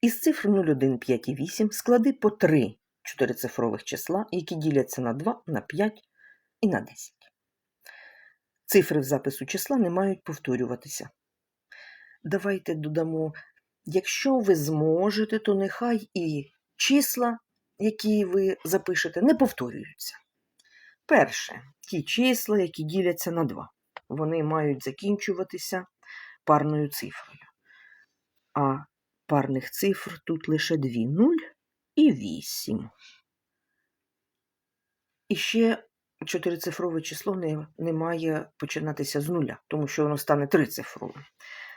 Із цифр 0, 1, 5 і 8 склади по 3 чотирицифрових числа, які діляться на 2, на 5 і на 10. Цифри в запису числа не мають повторюватися. Давайте додамо, якщо ви зможете, то нехай і числа, які ви запишете, не повторюються. Перше, ті числа, які діляться на 2. Вони мають закінчуватися парною цифрою. А парних цифр тут лише дві 0 і 8. І ще чотирицифрове число не, не має починатися з нуля, тому що воно стане трицифровим.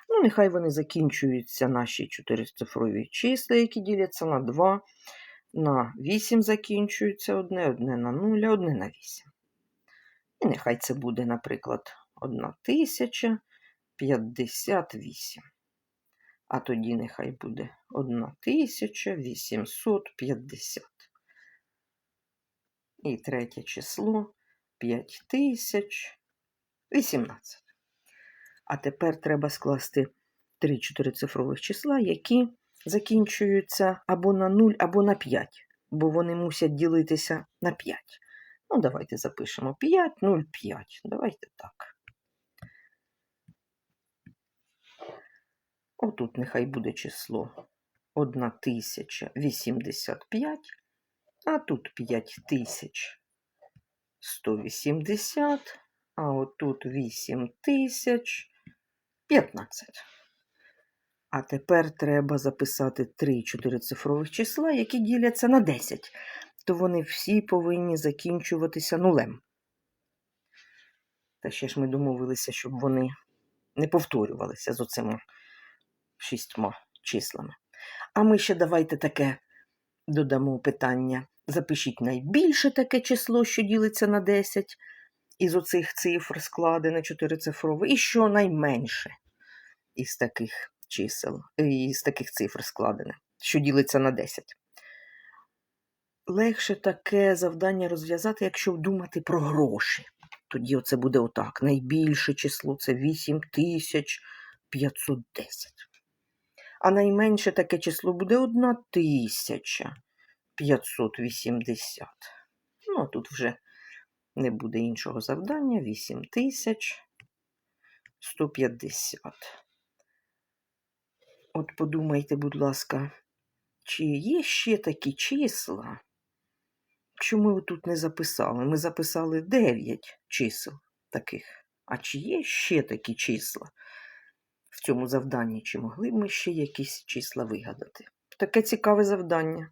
Ну, нехай вони закінчуються, наші чотирицифрові числа, які діляться на 2, на 8 закінчуються одне, одне на 0, одне на 8. І нехай це буде, наприклад, 1058. А тоді нехай буде 1850. І третє число 5018. А тепер треба скласти три чотирицифрових числа, які закінчуються або на 0, або на 5, бо вони мусять ділитися на 5. Ну, давайте запишемо 5, 0, 5. Давайте так. Отут нехай буде число 1085, а тут 5180, а отут 8015. А тепер треба записати три чотирицифрових числа, які діляться на 10, то вони всі повинні закінчуватися нулем. Та ще ж ми домовилися, щоб вони не повторювалися з оцими шістьма числами. А ми ще давайте таке додамо питання. Запишіть найбільше таке число, що ділиться на 10, із оцих цифр складене чотирицифрове, і що найменше із таких чисел, із таких цифр складене, що ділиться на 10. Легше таке завдання розв'язати, якщо думати про гроші. Тоді оце буде отак. Найбільше число це 8510. А найменше таке число буде 1580. Ну, а тут вже не буде іншого завдання. 8150. От подумайте, будь ласка, чи є ще такі числа? Чому ми тут не записали? Ми записали 9 чисел таких. А чи є ще такі числа в цьому завданні? Чи могли б ми ще якісь числа вигадати? Таке цікаве завдання.